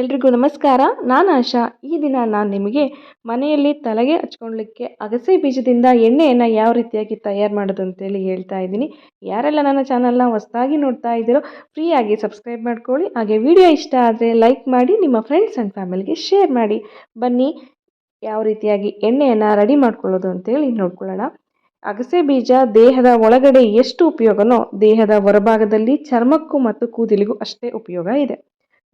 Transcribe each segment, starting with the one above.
ಎಲ್ರಿಗೂ ನಮಸ್ಕಾರ. ನಾನು ಆಶಾ. ಈ ದಿನ ನಾನು ನಿಮಗೆ ಮನೆಯಲ್ಲಿ ತಲೆಗೆ ಹಚ್ಕೊಳ್ಳಿಕ್ಕೆ ಅಗಸೆ ಬೀಜದಿಂದ ಎಣ್ಣೆಯನ್ನು ಯಾವ ರೀತಿಯಾಗಿ ತಯಾರು ಮಾಡೋದು ಅಂತೇಳಿ ಹೇಳ್ತಾ ಇದ್ದೀನಿ. ಯಾರೆಲ್ಲ ನನ್ನ ಚಾನಲ್ನ ಹೊಸದಾಗಿ ನೋಡ್ತಾ ಇದ್ದೀರೋ ಫ್ರೀಯಾಗಿ ಸಬ್ಸ್ಕ್ರೈಬ್ ಮಾಡ್ಕೊಳ್ಳಿ. ಹಾಗೆ ವಿಡಿಯೋ ಇಷ್ಟ ಆದರೆ ಲೈಕ್ ಮಾಡಿ, ನಿಮ್ಮ ಫ್ರೆಂಡ್ಸ್ ಆ್ಯಂಡ್ ಫ್ಯಾಮಿಲಿಗೆ ಶೇರ್ ಮಾಡಿ. ಬನ್ನಿ, ಯಾವ ರೀತಿಯಾಗಿ ಎಣ್ಣೆಯನ್ನು ರೆಡಿ ಮಾಡ್ಕೊಳ್ಳೋದು ಅಂತೇಳಿ ನೋಡ್ಕೊಳ್ಳೋಣ. ಅಗಸೆ ಬೀಜ ದೇಹದ ಒಳಗಡೆ ಎಷ್ಟು ಉಪಯೋಗನೋ ದೇಹದ ಹೊರಭಾಗದಲ್ಲಿ ಚರ್ಮಕ್ಕೂ ಮತ್ತು ಕೂದಲಿಗೂ ಅಷ್ಟೇ ಉಪಯೋಗ ಇದೆ.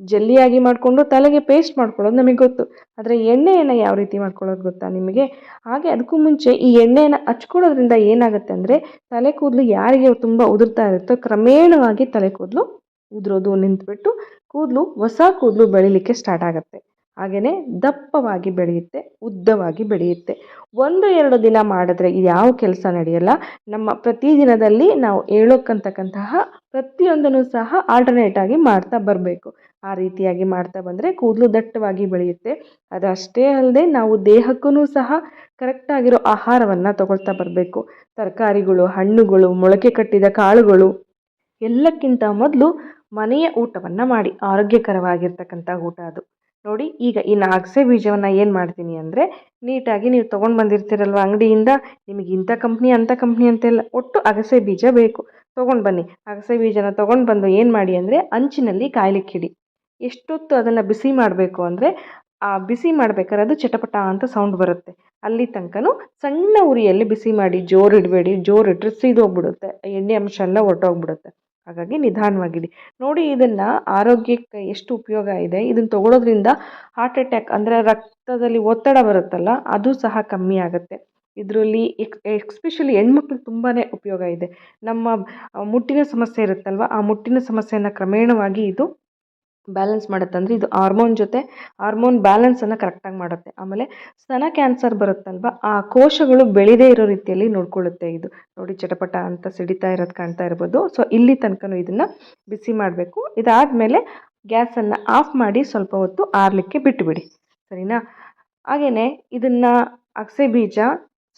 ಜಲ್ಲಿಯಾಗಿ ಮಾಡಿಕೊಂಡು ತಲೆಗೆ ಪೇಸ್ಟ್ ಮಾಡ್ಕೊಳ್ಳೋದು ನಮಗೆ ಗೊತ್ತು. ಆದರೆ ಎಣ್ಣೆಯನ್ನು ಯಾವ ರೀತಿ ಮಾಡ್ಕೊಳ್ಳೋದು ಗೊತ್ತಾ ನಿಮಗೆ? ಹಾಗೆ ಅದಕ್ಕೂ ಮುಂಚೆ ಈ ಎಣ್ಣೆಯನ್ನು ಹಚ್ಕೊಳ್ಳೋದ್ರಿಂದ ಏನಾಗುತ್ತೆ ಅಂದರೆ ತಲೆ ಕೂದಲು ಯಾರಿಗೆ ತುಂಬ ಉದುರ್ತಾ ಇರುತ್ತೋ ಕ್ರಮೇಣವಾಗಿ ತಲೆ ಕೂದಲು ಉದುರೋದು ನಿಂತುಬಿಟ್ಟು ಕೂದಲು ಹೊಸ ಕೂದಲು ಬೆಳೀಲಿಕ್ಕೆ ಸ್ಟಾರ್ಟ್ ಆಗುತ್ತೆ. ಹಾಗೆಯೇ ದಪ್ಪವಾಗಿ ಬೆಳೆಯುತ್ತೆ, ಉದ್ದವಾಗಿ ಬೆಳೆಯುತ್ತೆ. ಒಂದು, ಎರಡು ದಿನ ಮಾಡಿದ್ರೆ ಯಾವ ಕೆಲಸ ನಡೆಯಲ್ಲ? ನಮ್ಮ ಪ್ರತಿದಿನದಲ್ಲಿ ನಾವು ಹೇಳೋಕ್ಕಂತಕ್ಕಂತಹ ಪ್ರತಿಯೊಂದನ್ನು ಸಹ ಆಲ್ಟರ್ನೇಟ್ ಆಗಿ ಮಾಡ್ತಾ ಬರಬೇಕು. ಆ ರೀತಿಯಾಗಿ ಮಾಡ್ತಾ ಬಂದರೆ ಕೂದಲು ದಟ್ಟವಾಗಿ ಬೆಳೆಯುತ್ತೆ. ಅದಷ್ಟೇ ಅಲ್ಲದೆ ನಾವು ದೇಹಕ್ಕೂ ಸಹ ಕರೆಕ್ಟಾಗಿರೋ ಆಹಾರವನ್ನು ತಗೊಳ್ತಾ ಬರಬೇಕು. ತರಕಾರಿಗಳು, ಹಣ್ಣುಗಳು, ಮೊಳಕೆ ಕಟ್ಟಿದ ಕಾಳುಗಳು, ಎಲ್ಲಕ್ಕಿಂತ ಮೊದಲು ಮನೆಯ ಊಟವನ್ನು ಮಾಡಿ. ಆರೋಗ್ಯಕರವಾಗಿರ್ತಕ್ಕಂಥ ಊಟ ಅದು. ನೋಡಿ, ಈಗ ಈ ಅಗಸೆ ಬೀಜವನ್ನು ಏನು ಮಾಡ್ತೀನಿ ಅಂದರೆ, ನೀಟಾಗಿ ನೀವು ತೊಗೊಂಡು ಬಂದಿರ್ತೀರಲ್ವ ಅಂಗಡಿಯಿಂದ, ನಿಮಗೆ ಇಂಥ ಕಂಪ್ನಿ, ಅಂಥ ಕಂಪ್ನಿ ಅಂತೆಲ್ಲ ಒಟ್ಟು ಅಗಸೆ ಬೀಜ ಬೇಕು. ತೊಗೊಂಡು ಬನ್ನಿ. ಅಗಸೆ ಬೀಜನ ತೊಗೊಂಡು ಬಂದು ಏನು ಮಾಡಿ ಅಂದರೆ, ಅಂಚಿನಲ್ಲಿ ಕಾಯ್ಲಿಕ್ಕಿಡಿ ಎಷ್ಟೊತ್ತು ಅದನ್ನು ಬಿಸಿ ಮಾಡಬೇಕು ಅಂದರೆ, ಆ ಬಿಸಿ ಮಾಡ್ಬೇಕಾದ್ರೆ ಅದು ಚಟಪಟ ಅಂತ ಸೌಂಡ್ ಬರುತ್ತೆ. ಅಲ್ಲಿ ತನಕನೂ ಸಣ್ಣ ಉರಿಯಲ್ಲಿ ಬಿಸಿ ಮಾಡಿ ಜೋರು ಇಡಬೇಡಿ ಜೋರು ಇಟ್ಟರೆ ಸೀದೋಗ್ಬಿಡುತ್ತೆ. ಎಣ್ಣೆ ಅಂಶ ಎಲ್ಲ ಹೊರ್ಟೋಗ್ಬಿಡುತ್ತೆ ಹಾಗಾಗಿ ನಿಧಾನವಾಗಿಡಿ. ನೋಡಿ ಇದನ್ನು ಆರೋಗ್ಯಕ್ಕೆ ಎಷ್ಟು ಉಪಯೋಗ ಇದೆ. ಇದನ್ನು ತೊಗೊಳೋದ್ರಿಂದ ಹಾರ್ಟ್ ಅಟ್ಯಾಕ್ ಅಂದರೆ ರಕ್ತದಲ್ಲಿ ಒತ್ತಡ ಬರುತ್ತಲ್ಲ, ಅದು ಸಹ ಕಮ್ಮಿ ಆಗುತ್ತೆ. ಇದರಲ್ಲಿ ಎಕ್ಸ್ ಎಕ್ಸ್ಪೆಷಲಿ ಹೆಣ್ಮಕ್ಳಿಗೆ ತುಂಬಾ ಉಪಯೋಗ ಇದೆ. ನಮ್ಮ ಮುಟ್ಟಿನ ಸಮಸ್ಯೆ ಇರುತ್ತಲ್ವ, ಆ ಮುಟ್ಟಿನ ಸಮಸ್ಯೆಯನ್ನು ಕ್ರಮೇಣವಾಗಿ ಇದು ಬ್ಯಾಲೆನ್ಸ್ ಮಾಡುತ್ತೆ. ಅಂದರೆ ಇದು ಹಾರ್ಮೋನ್ ಜೊತೆ ಹಾರ್ಮೋನ್ ಬ್ಯಾಲೆನ್ಸನ್ನು ಕರೆಕ್ಟಾಗಿ ಮಾಡುತ್ತೆ. ಆಮೇಲೆ ಸ್ತನ ಕ್ಯಾನ್ಸರ್ ಬರುತ್ತಲ್ವ? ಆ ಕೋಶಗಳು ಬೆಳೆದೇ ಇರೋ ರೀತಿಯಲ್ಲಿ ನೋಡ್ಕೊಳ್ಳುತ್ತೆ ಇದು. ನೋಡಿ, ಚಟಪಟ ಅಂತ ಸಿಡಿತಾ ಇರೋದು ಕಾಣ್ತಾ ಇರ್ಬೋದು. ಸೊ ಇಲ್ಲಿ ತನಕನೂ ಇದನ್ನು ಬಿಸಿ ಮಾಡಬೇಕು. ಇದಾದಮೇಲೆ ಗ್ಯಾಸನ್ನು ಆಫ್ ಮಾಡಿ ಸ್ವಲ್ಪ ಹೊತ್ತು ಆರಲಿಕ್ಕೆ ಬಿಟ್ಟುಬಿಡಿ ಸರಿನಾ? ಹಾಗೆಯೇ ಇದನ್ನು ಅಗಸೆ ಬೀಜ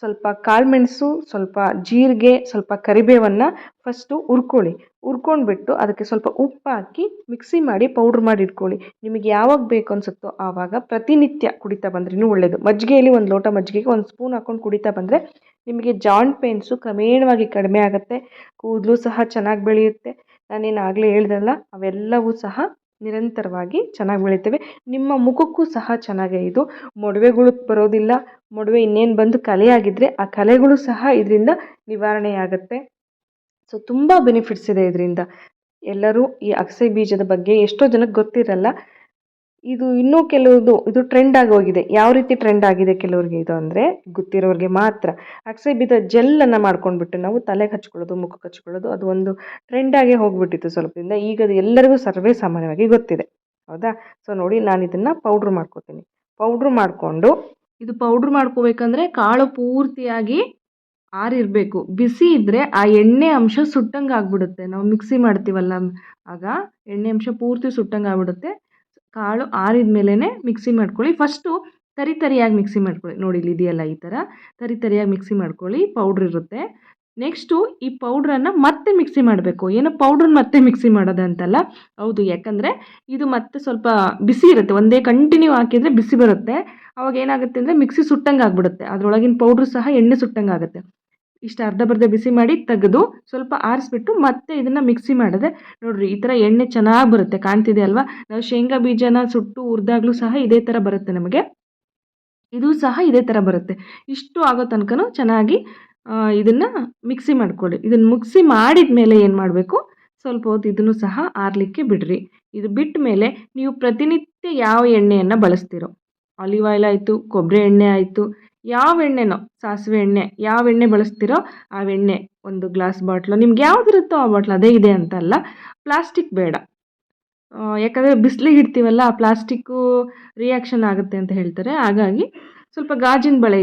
ಸ್ವಲ್ಪ ಕಾಳುಮೆಣಸು ಸ್ವಲ್ಪ ಜೀರಿಗೆ, ಸ್ವಲ್ಪ ಕರಿಬೇವನ್ನು ಫಸ್ಟು ಹುರ್ಕೊಳ್ಳಿ. ಹುರ್ಕೊಂಡ್ಬಿಟ್ಟು ಅದಕ್ಕೆ ಸ್ವಲ್ಪ ಉಪ್ಪು ಹಾಕಿ ಮಿಕ್ಸಿ ಮಾಡಿ ಪೌಡ್ರ್ ಮಾಡಿ ಇಟ್ಕೊಳ್ಳಿ. ನಿಮಗೆ ಯಾವಾಗ ಬೇಕು ಅನಿಸುತ್ತೋ ಆವಾಗ ಪ್ರತಿನಿತ್ಯ ಕುಡಿತಾ ಬಂದ್ರೂ ಒಳ್ಳೆಯದು ಮಜ್ಜಿಗೆಯಲ್ಲಿ ಒಂದು ಲೋಟ ಮಜ್ಜಿಗೆಗೆ ಒಂದು ಸ್ಪೂನ್ ಹಾಕ್ಕೊಂಡು ಕುಡಿತಾ ಬಂದರೆ ನಿಮಗೆ ಜಾಯಿಂಟ್ ಪೇನ್ಸು ಕ್ರಮೇಣವಾಗಿ ಕಡಿಮೆ ಆಗುತ್ತೆ. ಕೂದಲು ಸಹ ಚೆನ್ನಾಗಿ ಬೆಳೆಯುತ್ತೆ. ನಾನೇನು ಆಗಲೇ ಹೇಳ್ದಲ್ಲ, ಅವೆಲ್ಲವೂ ಸಹ ನಿರಂತರವಾಗಿ ಚೆನ್ನಾಗಿ ಬೆಳೀತವೆ ನಿಮ್ಮ ಮುಖಕ್ಕೂ ಸಹ ಚೆನ್ನಾಗೇ ಇದು. ಮೊಡವೆಗಳು ಬರೋದಿಲ್ಲ. ಮೊಡವೆ ಇನ್ನೇನು ಬಂದು ಕಲೆಯಾಗಿದ್ದರೆ ಆ ಕಲೆಗಳು ಸಹ ಇದರಿಂದ ನಿವಾರಣೆಯಾಗತ್ತೆ. ಸೊ ತುಂಬ ಬೆನಿಫಿಟ್ಸ್ ಇದೆ ಇದರಿಂದ. ಎಲ್ಲರೂ ಈ ಅಗಸೆ ಬೀಜದ ಬಗ್ಗೆ ಎಷ್ಟೋ ಜನಕ್ಕೆ ಗೊತ್ತಿರಲ್ಲ. ಇದು ಇನ್ನೂ ಕೆಲವೊಂದು ಇದು ಟ್ರೆಂಡ್ ಆಗಿ ಹೋಗಿದೆ. ಯಾವ ರೀತಿ ಟ್ರೆಂಡ್ ಆಗಿದೆ ಕೆಲವ್ರಿಗೆ ಇದು ಅಂದರೆ ಗೊತ್ತಿರೋರಿಗೆ ಮಾತ್ರ. ಅಗಸೆ ಬೀಜ ಜೆಲ್ಲನ್ನು ಮಾಡ್ಕೊಂಡ್ಬಿಟ್ಟು ನಾವು ತಲೆಗೆ ಹಚ್ಕೊಳ್ಳೋದು ಮುಖಕ್ಕೆ ಹಚ್ಕೊಳ್ಳೋದು, ಅದು ಒಂದು ಟ್ರೆಂಡಾಗೆ ಹೋಗ್ಬಿಟ್ಟಿತ್ತು ಸ್ವಲ್ಪದಿಂದ. ಈಗ ಅದು ಎಲ್ಲರಿಗೂ ಸರ್ವೇ ಸಾಮಾನ್ಯವಾಗಿ ಗೊತ್ತಿದೆ. ಹೌದಾ? ಸೊ ನೋಡಿ ನಾನು ಇದನ್ನು ಪೌಡ್ರ್ ಮಾಡ್ಕೋತೀನಿ. ಪೌಡ್ರ್ ಮಾಡಿಕೊಂಡು ಇದು ಪೌಡ್ರ್ ಮಾಡ್ಕೋಬೇಕಂದ್ರೆ ಕಾಳು ಪೂರ್ತಿಯಾಗಿ ಆರಿರಬೇಕು. ಬಿಸಿ ಇದ್ದರೆ ಆ ಎಣ್ಣೆ ಅಂಶ ಸುಟ್ಟಂಗೆ ಆಗಿಬಿಡುತ್ತೆ. ನಾವು ಮಿಕ್ಸಿ ಮಾಡ್ತೀವಲ್ಲ ಆಗ ಎಣ್ಣೆ ಅಂಶ ಪೂರ್ತಿ ಸುಟ್ಟಂಗೆ ಆಗ್ಬಿಡುತ್ತೆ. ಕಾಳು ಆರಿದ ಮೇಲೇ ಮಿಕ್ಸಿ ಮಾಡ್ಕೊಳ್ಳಿ. ಫಸ್ಟು ತರಿ ತರಿಯಾಗಿ ಮಿಕ್ಸಿ ಮಾಡ್ಕೊಳ್ಳಿ. ನೋಡಿ ಇಲ್ಲಿ ಇದೆಯಲ್ಲ ಈ ಥರ ತರಿ ತರಿಯಾಗಿ ಮಿಕ್ಸಿ ಮಾಡ್ಕೊಳ್ಳಿ. ಪೌಡ್ರ್ ಇರುತ್ತೆ. ನೆಕ್ಸ್ಟು ಈ ಪೌಡ್ರನ್ನು ಮತ್ತೆ ಮಿಕ್ಸಿ ಮಾಡಬೇಕು. ಏನೋ ಪೌಡ್ರನ್ನ ಮತ್ತೆ ಮಿಕ್ಸಿ ಮಾಡೋದಂತಲ್ಲ ಹೌದು, ಯಾಕಂದರೆ ಇದು ಮತ್ತೆ ಸ್ವಲ್ಪ ಬಿಸಿ ಇರುತ್ತೆ. ಒಂದೇ ಕಂಟಿನ್ಯೂ ಹಾಕಿದರೆ ಬಿಸಿ ಬರುತ್ತೆ. ಅವಾಗ ಏನಾಗುತ್ತೆ ಅಂದರೆ ಮಿಕ್ಸಿ ಸುಟ್ಟಂಗೆ ಆಗಿಬಿಡುತ್ತೆ. ಅದರೊಳಗಿನ ಪೌಡ್ರು ಸಹ ಎಣ್ಣೆ ಸುಟ್ಟಂಗೆ ಆಗುತ್ತೆ. ಇಷ್ಟು ಅರ್ಧ ಬರ್ಧ ಬಿಸಿ ಮಾಡಿ ತೆಗೆದು ಸ್ವಲ್ಪ ಆರಿಸ್ಬಿಟ್ಟು ಮತ್ತೆ ಇದನ್ನು ಮಿಕ್ಸಿ ಮಾಡಿದೆ, ನೋಡಿರಿ, ಈ ಥರ ಎಣ್ಣೆ ಚೆನ್ನಾಗಿ ಬರುತ್ತೆ. ಕಾಣ್ತಿದೆ ಅಲ್ವಾ? ನಾವು ಶೇಂಗಾ ಬೀಜನ ಸುಟ್ಟು ಉರಿದಾಗ್ಲೂ ಸಹ ಇದೇ ಥರ ಬರುತ್ತೆ ನಮಗೆ. ಇದು ಸಹ ಇದೇ ಥರ ಬರುತ್ತೆ. ಇಷ್ಟು ಆಗೋ ತನಕನೂ ಚೆನ್ನಾಗಿ ಇದನ್ನು ಮಿಕ್ಸಿ ಮಾಡ್ಕೊಳ್ಳಿ. ಇದನ್ನು ಮಿಕ್ಸಿ ಮಾಡಿದ ಮೇಲೆ ಏನು ಮಾಡಬೇಕು? ಸ್ವಲ್ಪ ಹೊತ್ತು ಇದನ್ನು ಸಹ ಆರಲಿಕ್ಕೆ ಬಿಡ್ರಿ. ಇದು ಬಿಟ್ಟ ಮೇಲೆ ನೀವು ಪ್ರತಿನಿತ್ಯ ಯಾವ ಎಣ್ಣೆಯನ್ನು ಬಳಸ್ತೀರೋ. ಆಲಿವ್ ಆಯಿಲ್ ಆಯಿತು, ಕೊಬ್ಬರಿ ಎಣ್ಣೆ ಆಯಿತು, ಯಾವ ಎಣ್ಣೆನೋ, ಸಾಸಿವೆ ಎಣ್ಣೆ, ಯಾವ ಎಣ್ಣೆ ಬಳಸ್ತೀರೋ ಆ ಎಣ್ಣೆ ಒಂದು ಗ್ಲಾಸ್ ಬಾಟ್ಲು ನಿಮ್ಗೆ ಯಾವುದಿರುತ್ತೋ ಆ ಬಾಟ್ಲು ಅದೇ ಇದೆ ಅಂತಲ್ಲ ಪ್ಲಾಸ್ಟಿಕ್ ಬೇಡ. ಯಾಕಂದರೆ ಬಿಸಿಲಿಗೆ ಇಡ್ತೀವಲ್ಲ, ಆ ಪ್ಲಾಸ್ಟಿಕ್ಕು ರಿಯಾಕ್ಷನ್ ಆಗುತ್ತೆ ಅಂತ ಹೇಳ್ತಾರೆ. ಹಾಗಾಗಿ ಸ್ವಲ್ಪ ಗಾಜಿನ ಬಳೆ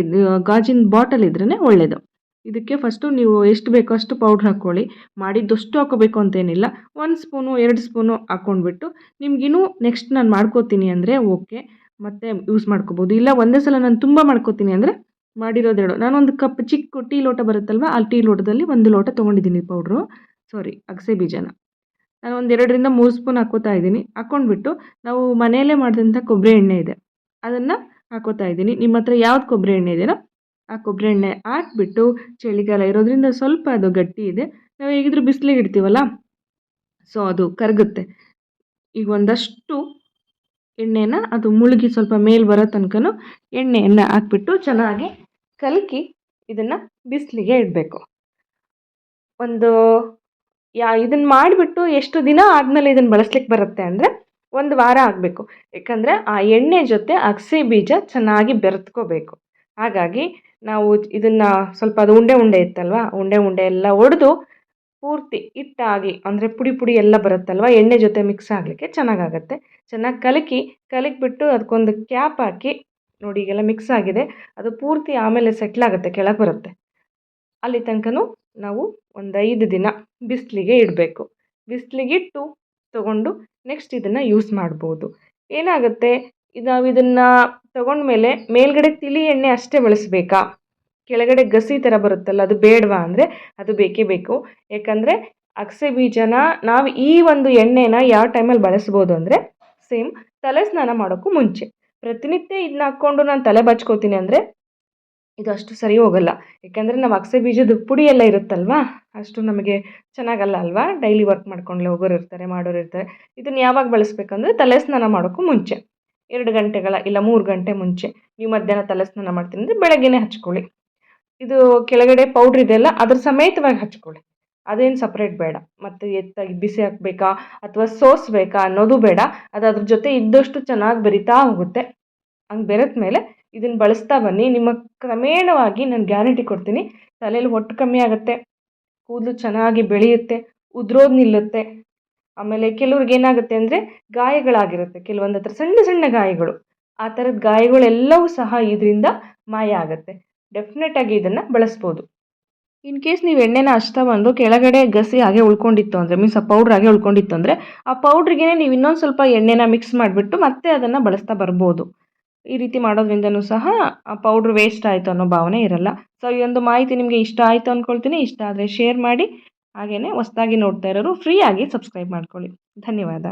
ಗಾಜಿನ ಬಾಟಲ್ ಇದ್ರೇ ಒಳ್ಳೆಯದು ಇದಕ್ಕೆ ಫಸ್ಟು ನೀವು ಎಷ್ಟು ಬೇಕೋ ಅಷ್ಟು ಪೌಡ್ರ್ ಹಾಕ್ಕೊಳ್ಳಿ. ಮಾಡಿದ್ದಷ್ಟು ಹಾಕೋಬೇಕು ಅಂತೇನಿಲ್ಲ. ಒಂದು ಸ್ಪೂನು ಎರಡು ಸ್ಪೂನು ಹಾಕ್ಕೊಂಡ್ಬಿಟ್ಟು ನಿಮಗಿನ್ನೂ ನೆಕ್ಸ್ಟ್ ನಾನು ಮಾಡ್ಕೋತೀನಿ ಅಂದರೆ ಓಕೆ ಮತ್ತೆ ಯೂಸ್ ಮಾಡ್ಕೋಬೋದು. ಇಲ್ಲ ಒಂದೇ ಸಲ ನಾನು ತುಂಬ ಮಾಡ್ಕೋತೀನಿ ಅಂದರೆ ಮಾಡಿರೋದೆರಡು ಒಂದು ಕಪ್ ಚಿಕ್ಕ ಟೀ ಲೋಟ ಬರುತ್ತಲ್ವ, ಆ ಟೀ ಲೋಟದಲ್ಲಿ ಒಂದು ಲೋಟ ತೊಗೊಂಡಿದ್ದೀನಿ ಪೌಡ್ರು ಸಾರಿ ಅಗಸೆ ಬೀಜನ. ನಾನು ಒಂದು ಎರಡರಿಂದ ಮೂರು ಸ್ಪೂನ್ ಹಾಕೋತಾ ಇದ್ದೀನಿ. ಹಾಕ್ಕೊಂಡ್ಬಿಟ್ಟು ನಾವು ಮನೆಯಲ್ಲೇ ಮಾಡಿದಂಥ ಕೊಬ್ಬರಿ ಎಣ್ಣೆ ಇದೆ. ಅದನ್ನು ಹಾಕೋತಾ ಇದ್ದೀನಿ. ನಿಮ್ಮ ಹತ್ರ ಯಾವ್ದು ಕೊಬ್ಬರಿ ಎಣ್ಣೆ ಇದೆಯೋ ಆ ಕೊಬ್ಬರಿ ಎಣ್ಣೆ ಹಾಕ್ಬಿಟ್ಟು ಚಳಿಗಾಲ ಇರೋದ್ರಿಂದ ಸ್ವಲ್ಪ ಅದು ಗಟ್ಟಿ ಇದೆ. ನಾವು ಹೇಗಿದ್ರು ಬಿಸಿಲಿಗೆ ಇಡ್ತೀವಲ್ಲ ಸೊ ಅದು ಕರಗುತ್ತೆ. ಈಗ ಒಂದಷ್ಟು ಎಣ್ಣೆನ ಅದು ಮುಳುಗಿ ಸ್ವಲ್ಪ ಮೇಲೆ ಬರೋ ತನಕನೂ ಎಣ್ಣೆಯನ್ನು ಹಾಕ್ಬಿಟ್ಟು ಚೆನ್ನಾಗಿ ಕಲಕಿ ಇದನ್ನು ಬಿಸಿಲಿಗೆ ಇಡಬೇಕು. ಒಂದು ಯಾ ಇದನ್ನು ಮಾಡಿಬಿಟ್ಟು ಎಷ್ಟು ದಿನ ಆದಮೇಲೆ ಇದನ್ನು ಬಳಸ್ಲಿಕ್ಕೆ ಬರುತ್ತೆ ಅಂದರೆ ಒಂದು ವಾರ ಆಗಬೇಕು. ಯಾಕಂದರೆ ಆ ಎಣ್ಣೆ ಜೊತೆ ಅಗಸೆ ಬೀಜ ಚೆನ್ನಾಗಿ ಬೆರೆತ್ಕೋಬೇಕು. ಹಾಗಾಗಿ ನಾವು ಇದನ್ನು ಸ್ವಲ್ಪ ಅದು ಉಂಡೆ ಉಂಡೆ ಇತ್ತಲ್ವಾ? ಉಂಡೆ ಉಂಡೆ ಎಲ್ಲ ಒಡೆದು ಪೂರ್ತಿ ಹಿಟ್ಟಾಗಿ, ಅಂದರೆ ಪುಡಿ ಪುಡಿ ಎಲ್ಲ ಬರುತ್ತಲ್ವ? ಎಣ್ಣೆ ಜೊತೆ ಮಿಕ್ಸ್ ಆಗಲಿಕ್ಕೆ ಚೆನ್ನಾಗಾಗತ್ತೆ. ಚೆನ್ನಾಗಿ ಕಲಕಿ ಕಲಕಿಬಿಟ್ಟು ಅದಕ್ಕೊಂದು ಕ್ಯಾಪ್ ಹಾಕಿ, ನೋಡಿ ಈಗೆಲ್ಲ ಮಿಕ್ಸ್ ಆಗಿದೆ. ಅದು ಪೂರ್ತಿ ಆಮೇಲೆ ಸೆಟ್ಲಾಗುತ್ತೆ ಕೆಳಗೆ ಬರುತ್ತೆ. ಅಲ್ಲಿ ತನಕನೂ ನಾವು ಒಂದು ಐದು ದಿನ ಬಿಸಿಲಿಗೆ ಇಡಬೇಕು. ಬಿಸಿಲಿಗಿಟ್ಟು ತೊಗೊಂಡು ನೆಕ್ಸ್ಟ್ ಇದನ್ನು ಯೂಸ್ ಮಾಡ್ಬೋದು. ಏನಾಗುತ್ತೆ? ಇದು ಇದನ್ನು ತಗೊಂಡ್ಮೇಲೆ ಮೇಲ್ಗಡೆ ತಿಳಿ ಎಣ್ಣೆ ಅಷ್ಟೇ ಬಳಸಬೇಕಾ? ಕೆಳಗಡೆ ಗಸಿ ಥರ ಬರುತ್ತಲ್ಲ, ಅದು ಬೇಡವಾ ಅಂದರೆ ಅದು ಬೇಕೇ ಬೇಕು. ಯಾಕಂದರೆ ಅಗಸೆ ಬೀಜನ ನಾವು ಈ ಒಂದು ಎಣ್ಣೆನ ಯಾವ ಟೈಮಲ್ಲಿ ಬಳಸ್ಬೋದು ಅಂದರೆ ಸೇಮ್ ತಲೆ ಸ್ನಾನ ಮಾಡೋಕ್ಕೂ ಮುಂಚೆ. ಪ್ರತಿನಿತ್ಯ ಇದನ್ನ ಹಾಕ್ಕೊಂಡು ನಾನು ತಲೆ ಬಚ್ಕೋತೀನಿ ಅಂದರೆ ಇದು ಅಷ್ಟು ಸರಿ ಹೋಗಲ್ಲ. ಯಾಕೆಂದರೆ ನಾವು ಅಗಸೆ ಬೀಜದ ಪುಡಿ ಎಲ್ಲ ಇರುತ್ತಲ್ವಾ, ಅಷ್ಟು ನಮಗೆ ಚೆನ್ನಾಗಲ್ಲ ಅಲ್ವಾ? ಡೈಲಿ ವರ್ಕ್ ಮಾಡ್ಕೊಂಡು ಹೋಗೋರು ಇರ್ತಾರೆ, ಮಾಡೋರು ಇರ್ತಾರೆ. ಇದನ್ನು ಯಾವಾಗ ಬಳಸ್ಬೇಕಂದ್ರೆ ತಲೆ ಸ್ನಾನ ಮಾಡೋಕ್ಕೂ ಮುಂಚೆ. ಎರಡು ಗಂಟೆಗಳ ಇಲ್ಲ ಮೂರು ಗಂಟೆ ಮುಂಚೆ ನೀವು ಮಧ್ಯಾಹ್ನ ತಲೆ ಸ್ನಾನ ಮಾಡ್ತೀನಿ ಅಂದರೆ ಬೆಳಗ್ಗೆನೇ ಹಚ್ಕೊಳ್ಳಿ. ಇದು ಕೆಳಗಡೆ ಪೌಡ್ರ್ ಇದೆಯಲ್ಲ ಅದ್ರ ಸಮೇತವಾಗಿ ಹಚ್ಕೊಳ್ಳಿ. ಅದೇನು ಸಪ್ರೇಟ್ ಬೇಡ. ಮತ್ತು ಎತ್ತಾಗಿ ಬಿಸಿ ಹಾಕಬೇಕಾ ಅಥವಾ ಸೋಸಬೇಕಾ ಅನ್ನೋದು ಬೇಡ. ಅದು ಅದ್ರ ಜೊತೆ ಇದ್ದಷ್ಟು ಚೆನ್ನಾಗಿ ಬೆರಿತಾ ಹೋಗುತ್ತೆ. ಹಂಗೆ ಬೆರೆತ ಮೇಲೆ ಇದನ್ನು ಬಳಸ್ತಾ ಬನ್ನಿ. ನಿಮ್ಮ ಕ್ರಮೇಣವಾಗಿ ನಾನು ಗ್ಯಾರಂಟಿ ಕೊಡ್ತೀನಿ ತಲೆಯಲ್ಲಿ ಹೊಟ್ಟು ಕಮ್ಮಿ ಆಗುತ್ತೆ, ಕೂದಲು ಚೆನ್ನಾಗಿ ಬೆಳೆಯುತ್ತೆ, ಉದುರೋದು ನಿಲ್ಲುತ್ತೆ. ಆಮೇಲೆ ಕೆಲವ್ರಿಗೆ ಏನಾಗುತ್ತೆ ಅಂದರೆ ಗಾಯಗಳಾಗಿರುತ್ತೆ. ಕೆಲವೊಂದು ಹತ್ರ ಸಣ್ಣ ಸಣ್ಣ ಗಾಯಗಳು. ಆ ಥರದ ಗಾಯಗಳೆಲ್ಲವೂ ಸಹ ಇದರಿಂದ ಮಾಯ ಆಗುತ್ತೆ. ಡೆಫಿನೆಟಾಗಿ ಇದನ್ನು ಬಳಸ್ಬೋದು. ಇನ್ ಕೇಸ್ ನೀವು ಎಣ್ಣೆನ ಹಚ್ತಾ ಬಂದು ಕೆಳಗಡೆ ಗಸಿ ಹಾಗೆ ಉಳ್ಕೊಂಡಿತ್ತು ಅಂದರೆ ಮೀನ್ಸ್ ಆ ಪೌಡ್ರ್ ಹಾಗೆ ಉಳ್ಕೊಂಡಿತ್ತು ಅಂದರೆ ಆ ಪೌಡ್ರಿಗೆ ನೀವು ಇನ್ನೊಂದು ಸ್ವಲ್ಪ ಎಣ್ಣೆನ ಮಿಕ್ಸ್ ಮಾಡಿಬಿಟ್ಟು ಮತ್ತೆ ಅದನ್ನು ಬಳಸ್ತಾ ಬರ್ಬೋದು. ಈ ರೀತಿ ಮಾಡೋದ್ರಿಂದನೂ ಸಹ ಆ ಪೌಡ್ರ್ ವೇಸ್ಟ್ ಆಯಿತು ಅನ್ನೋ ಭಾವನೆ ಇರಲ್ಲ. ಸೊ ಈ ಒಂದು ಮಾಹಿತಿ ನಿಮಗೆ ಇಷ್ಟ ಆಯಿತು ಅಂದ್ಕೊಳ್ತೀನಿ ಇಷ್ಟ ಆದರೆ ಶೇರ್ ಮಾಡಿ. ಹಾಗೆಯೇ ಹೊಸ್ದಾಗಿ ನೋಡ್ತಾ ಇರೋರು ಫ್ರೀಯಾಗಿ ಸಬ್ಸ್ಕ್ರೈಬ್ ಮಾಡ್ಕೊಳ್ಳಿ. ಧನ್ಯವಾದ.